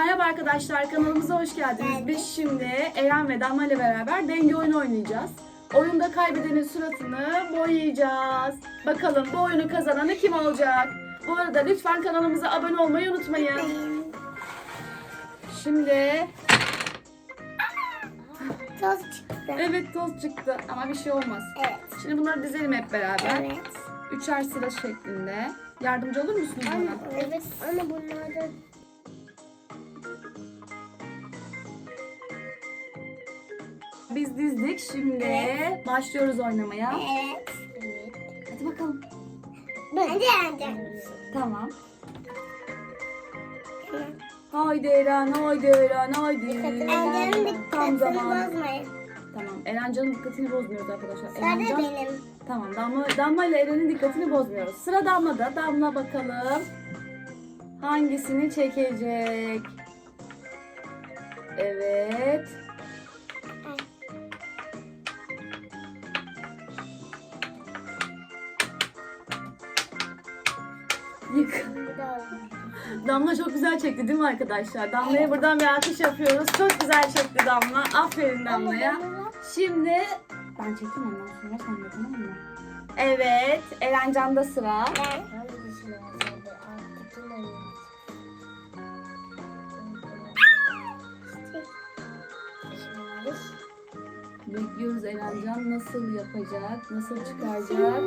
Merhaba arkadaşlar kanalımıza hoş geldiniz. Biz şimdi Eren ve Damla ile beraber denge oyunu oynayacağız. Oyunda kaybedenin suratını boyayacağız. Bakalım bu oyunu kazananı kim olacak? Bu arada lütfen kanalımıza abone olmayı unutmayın. Şimdi Toz çıktı. evet toz çıktı ama bir şey olmaz. Evet. Şimdi bunları dizelim hep beraber. Evet. Üçer sıra şeklinde. Yardımcı olur musunuz bana? Evet. Anne bunlardan dizdik. Şimdi başlıyoruz oynamaya. Evet. Hadi bakalım. Bence bence. Tamam. Haydi Eren, haydi Eren, haydi. Annemin Tam dikkatini zamanı. bozmayın. Tamam, Erencan'ın dikkatini bozmuyoruz arkadaşlar. Sadece Erencan, benim. tamam, Damla, Damla ile Eren'in dikkatini bozmuyoruz. Sıra Damla'da. Damla bakalım. Hangisini çekecek? Evet. Yık. Damla çok güzel çekti değil mi arkadaşlar? Damla'ya buradan bir alkış yapıyoruz. Çok güzel çekti Damla. Aferin Damla'ya. Şimdi ben çekeyim ondan sonra sen de tamam mı? Evet, Erencan'da sıra. Ben. Bekliyoruz Erencan nasıl yapacak, nasıl çıkaracak.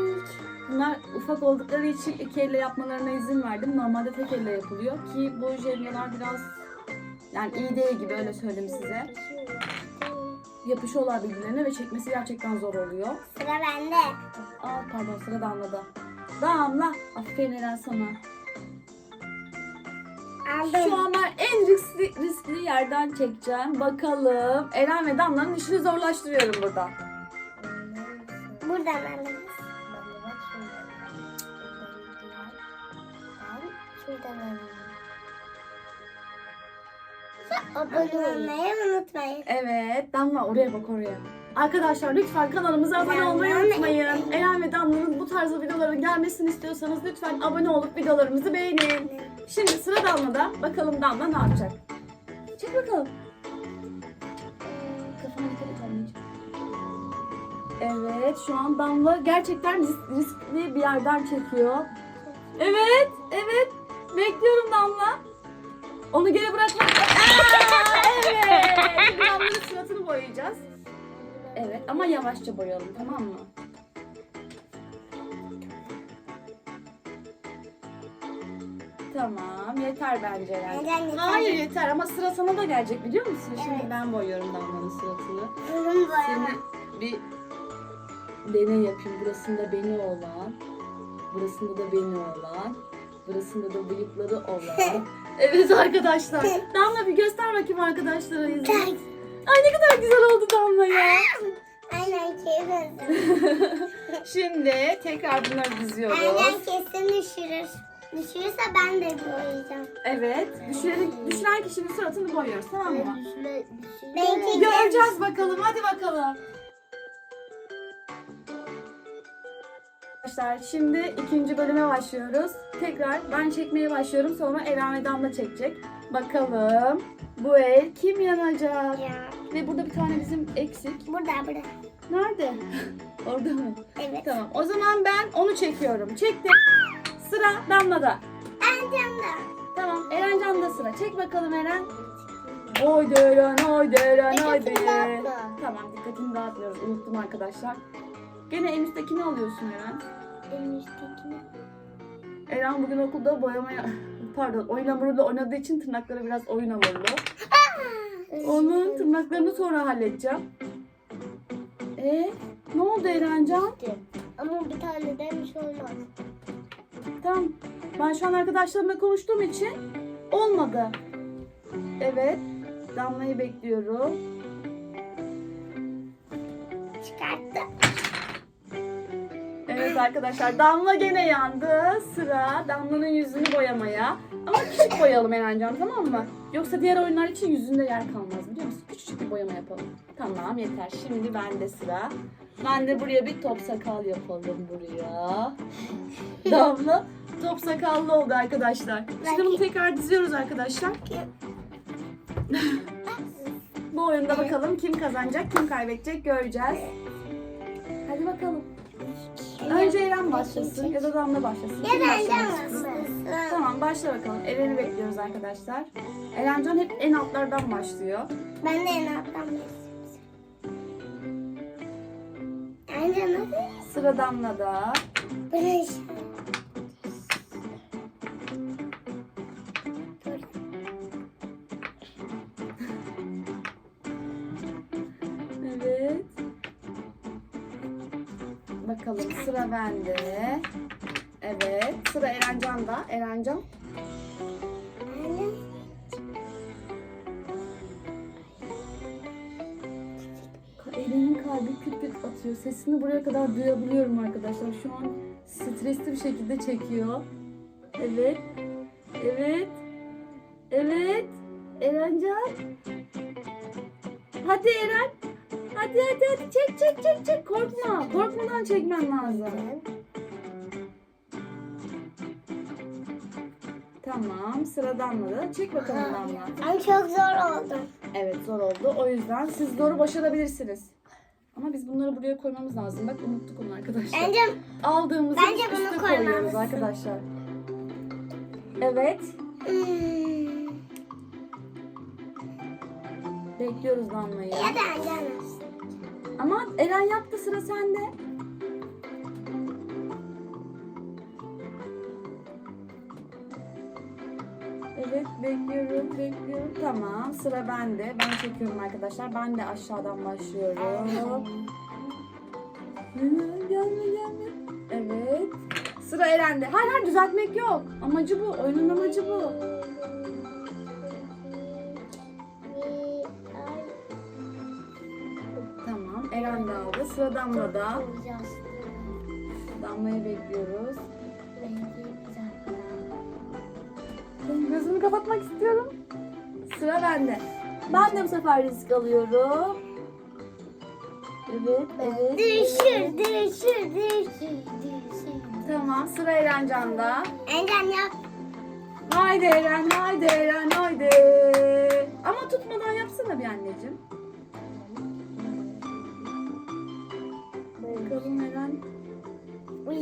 Bunlar ufak oldukları için iki elle yapmalarına izin verdim. Normalde tek elle yapılıyor ki bu jelyalar biraz yani iyi değil gibi öyle söyleyeyim size. Yapışıyorlar birbirlerine ve çekmesi gerçekten zor oluyor. Sıra bende. Aa pardon sıra Damla'da. Damla. Aferin Eren sana. Aldım. Şu an ben en riskli, riskli yerden çekeceğim. Bakalım. Eren ve Damla'nın işini zorlaştırıyorum burada. Buradan aldım. Abone olmayı unutmayın. Evet. Damla oraya bak oraya. Arkadaşlar lütfen kanalımıza abone olmayı unutmayın. Eren ve Damla'nın bu tarzda videoların gelmesini istiyorsanız lütfen abone olup videolarımızı beğenin. Şimdi sıra Damla'da. Bakalım Damla ne yapacak? Çek bakalım. Kafana dikkat et anneciğim. Evet şu an Damla gerçekten ris- riskli bir yerden çekiyor. Evet, evet. Bekliyorum Damla. Onu geri bırakma. Aa, evet. Şimdi Damla'nın suratını boyayacağız. Evet ama yavaşça boyayalım tamam mı? Tamam yeter bence yani. Neden yeter? Hayır yeter ama sıra sana da gelecek biliyor musun? Şimdi Evet. ben boyuyorum Damla'nın suratını. Boyama. Şimdi bir deney yapayım. Burasında beni olan, burasında da beni olan, burasında da bıyıkları olan. evet arkadaşlar. Damla bir göster bakayım arkadaşlara yüzünü. Ay ne kadar güzel oldu Damla ya. Aynen kesin. Şimdi tekrar bunları Aynen diziyoruz. kesin düşürür. Düşürürse ben de boyayacağım. Evet. Düşüren, düşüren kişinin suratını boyuyoruz tamam mı? Göreceğiz bakalım. Hadi bakalım. Arkadaşlar şimdi ikinci bölüme başlıyoruz. Tekrar ben çekmeye başlıyorum. Sonra Eren ve Damla çekecek. Bakalım bu el kim yanacak? Ya. Ve burada bir tane bizim eksik. Burada burada. Nerede? Orada mı? Evet. Tamam. O zaman ben onu çekiyorum. Çektim. Sıra Damla'da. Annemde. Tamam. Erencan'da sıra. Çek bakalım Eren. Haydi Eren, haydi Eren, haydi. Dikkatini dağıtma. Tamam dikkatini dağıtmıyoruz. Unuttum arkadaşlar. Gene en üsttekini alıyorsun Eren. En üsttekini. Eren bugün okulda boyamaya... Pardon oyun hamuruyla oynadığı için tırnakları biraz oyun hamurlu. Onun tırnaklarını sonra halledeceğim. E ne oldu Erencan? Ama bir tane demiş olmaz. Tamam. Ben şu an arkadaşlarımla konuştuğum için olmadı. Evet. Damla'yı bekliyorum. Çıkarttı. Arkadaşlar Damla gene yandı. Sıra Damla'nın yüzünü boyamaya. Ama küçük boyayalım Erencan tamam mı? Yoksa diğer oyunlar için yüzünde yer kalmaz biliyor musun? Küçücük bir boyama yapalım. Tamam yeter. Şimdi bende sıra. Ben de buraya bir top sakal yapalım buraya. Damla top sakallı oldu arkadaşlar. Şimdi bunu tekrar diziyoruz arkadaşlar. Bu oyunda bakalım kim kazanacak, kim kaybedecek göreceğiz. Hadi bakalım. Başlasın ya da Damla başlasın. Ya başlasın. Tamam başla bakalım. Eren'i bekliyoruz arkadaşlar. Erencan hep en altlardan başlıyor. Ben de en alttan başlayayım. Bence nasıl? Sıra Damla'da. Barış. Bakalım sıra bende. Evet. Sıra Erencan'da. Erencan. Eren'in kalbi küt küt atıyor. Sesini buraya kadar duyabiliyorum arkadaşlar. Şu an stresli bir şekilde çekiyor. Evet. Evet. Evet. Erencan. Hadi Eren. Hadi hadi hadi çek çek çek çek. Korkma. Korkmadan çekmen lazım. Tamam. Sıra Damla'da. Çek bakalım Damla. Ama çok zor oldu. Evet zor oldu. O yüzden siz zoru başarabilirsiniz. Ama biz bunları buraya koymamız lazım. Bak unuttuk onu arkadaşlar. Bence Aldığımızı Bence bunu üste koymamız koyuyoruz arkadaşlar. Evet. hmm, Bekliyoruz Damla'yı. ya da Eren Ama Eren yaptı sıra sende. Evet bekliyorum bekliyorum. Tamam sıra bende. Ben çekiyorum arkadaşlar. Ben de aşağıdan başlıyorum. Gelme gelme. Evet. Sıra Eren'de. Hayır hayır düzeltmek yok. Amacı bu. Oyunun amacı bu. Eren de aldı. Sıra Damla'da. Damla'yı bekliyoruz. Ben gözümü kapatmak istiyorum. Sıra bende. Ben de bu sefer risk alıyorum. Evet, evet. Evet. düşür, düşür, düşür. Tamam, sıra Erencan'da. Eren yap. Haydi Eren, haydi Eren, haydi. Ama tutmadan yapsana bir anneciğim. Bakalım Eren. Uy.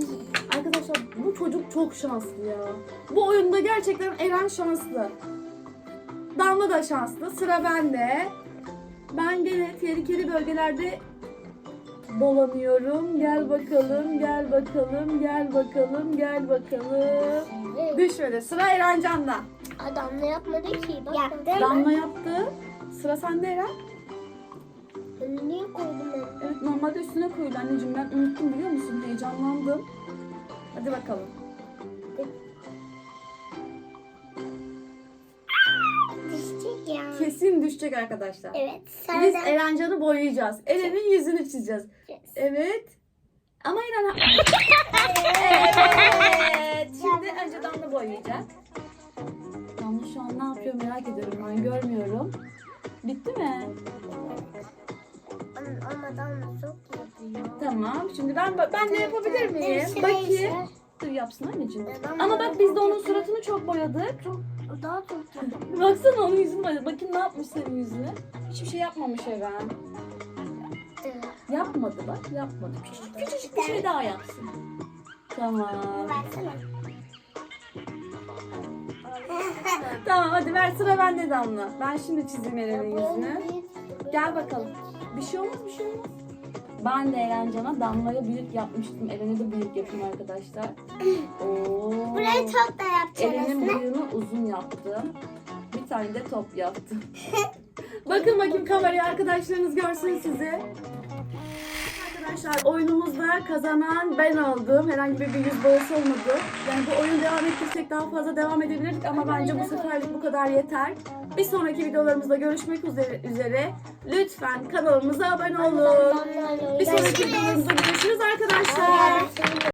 Arkadaşlar bu çocuk çok şanslı ya. Bu oyunda gerçekten Eren şanslı. Damla da şanslı. Sıra bende. Ben gene tehlikeli bölgelerde dolanıyorum. Gel bakalım, gel bakalım, gel bakalım, gel bakalım. Düşmedi. Sıra Erencan'da. Adam ne yapmadı ki? Bak, Yaptım. Damla yaptı. Sıra sende Eren. Niye koydun ben? Evet normalde üstüne koydu anneciğim. Ben unuttum biliyor musun? Heyecanlandım. Hadi bakalım. Düşecek ya. Kesin düşecek arkadaşlar. Evet. Biz Sonra da Erencan'ı boyayacağız. Eren'in yüzünü çizeceğiz. Evet. Ama Eren... evet. Şimdi önce Damla boyayacak. Damla şu an ne yapıyor merak ediyorum. Ben görmüyorum. Bitti mi? Çok yapıyor. Tamam. Şimdi ben ben de yapabilir miyim? Değiştir, Bakayım. Dur yapsın anneciğim. Ama bak biz de onun suratını çok boyadık. Daha çok yapıyor. Baksana onun yüzünü boyadık. Bakayım ne yapmış senin yüzüne. Hiçbir şey yapmamış Eren. Yapmadı bak yapmadı. Küçücük, küçücük bir şey daha yapsın. Tamam. Versene. Tamam hadi ver sıra bende Damla. Ben şimdi çizeyim Eren'in yüzünü. Gel bakalım. Bir şey olmaz bir şey olmaz. Ben de Erencan'a Damla'ya büyük yapmıştım. Eren'e de büyük yapayım arkadaşlar. Oo. Burayı çok da Eren'in yapacağız. boyunu uzun yaptım. Bir tane de top yaptım. Bakın bakayım kameraya arkadaşlarınız görsün sizi. Arkadaşlar oyunumuzda kazanan ben oldum. Herhangi bir yüz boyası olmadı. Yani bu oyunu devam ettirsek daha fazla devam edebilirdik ama bence bu seferlik bu kadar yeter. Bir sonraki videolarımızda görüşmek üzere. Lütfen kanalımıza abone olun. Bir sonraki videolarımızda görüşürüz arkadaşlar.